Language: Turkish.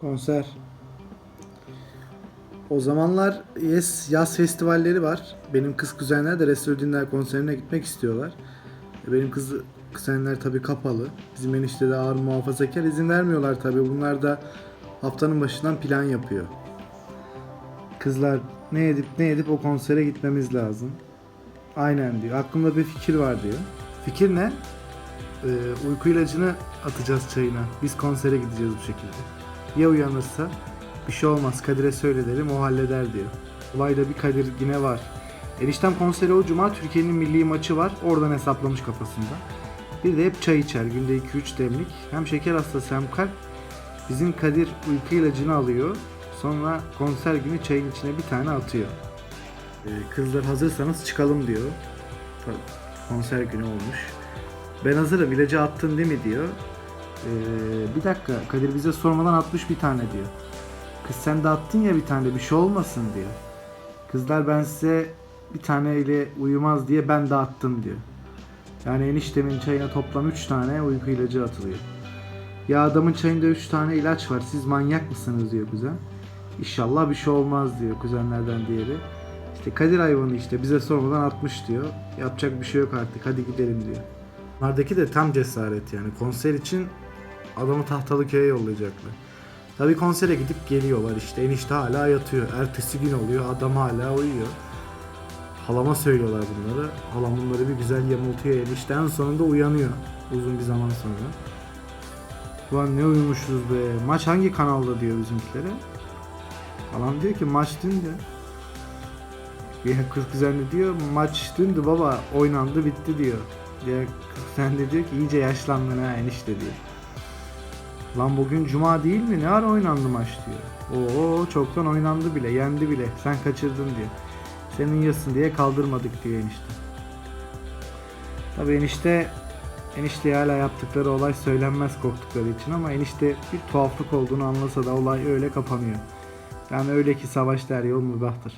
Konser. O zamanlar yes, yaz festivalleri var. Benim kız kuzenler de Resul Dinler konserine gitmek istiyorlar. E, Benim kız kuzenler tabii kapalı. Bizim enişte de ağır muhafazakar izin vermiyorlar tabii. Bunlar da haftanın başından plan yapıyor. Kızlar ne edip ne edip o konsere gitmemiz lazım. Aynen diyor. Aklımda bir fikir var diyor. Fikir ne? Ee, uyku ilacını atacağız çayına. Biz konsere gideceğiz bu şekilde. Ya uyanırsa? Bir şey olmaz. Kadir'e söyle derim o halleder diyor. Olayda bir Kadir yine var. Eniştem konseri o cuma Türkiye'nin milli maçı var. Oradan hesaplamış kafasında. Bir de hep çay içer. Günde 2-3 demlik. Hem şeker hastası hem kalp. Bizim Kadir uyku ilacını alıyor. Sonra konser günü çayın içine bir tane atıyor. Ee, kızlar hazırsanız çıkalım diyor. Tabii, konser günü olmuş. Ben hazırım ilacı attın değil mi diyor. Ee, bir dakika Kadir bize sormadan atmış bir tane diyor. Kız sen de attın ya bir tane bir şey olmasın diyor. Kızlar ben size bir taneyle uyumaz diye ben de attım diyor. Yani eniştemin çayına toplam 3 tane uyku ilacı atılıyor. Ya adamın çayında 3 tane ilaç var siz manyak mısınız diyor kuzen. İnşallah bir şey olmaz diyor kuzenlerden diğeri. İşte Kadir hayvanı işte bize sormadan atmış diyor. Yapacak bir şey yok artık hadi gidelim diyor. Bunlardaki de tam cesaret yani. Konser için adamı tahtalı köye yollayacaklar. Tabii konsere gidip geliyorlar işte enişte hala yatıyor. Ertesi gün oluyor adam hala uyuyor. Halama söylüyorlar bunları. Halam bunları bir güzel yamultuyor enişte en sonunda uyanıyor uzun bir zaman sonra. Ulan ne uyumuşuz be. Maç hangi kanalda diyor bizimkilere. Halam diyor ki maç dün de. Bir kız kuzen de diyor maç dündü baba oynandı bitti diyor. Diğer kız kuzen de diyor ki iyice yaşlandın ha enişte diyor. Lan bugün cuma değil mi? Ne ara oynandı maç diyor. Oo çoktan oynandı bile, yendi bile. Sen kaçırdın diyor. Senin yasın diye kaldırmadık diyor enişte. Tabii enişte enişte hala yaptıkları olay söylenmez korktukları için ama enişte bir tuhaflık olduğunu anlasa da olay öyle kapanıyor. Yani öyle ki savaş der yol mübahtır.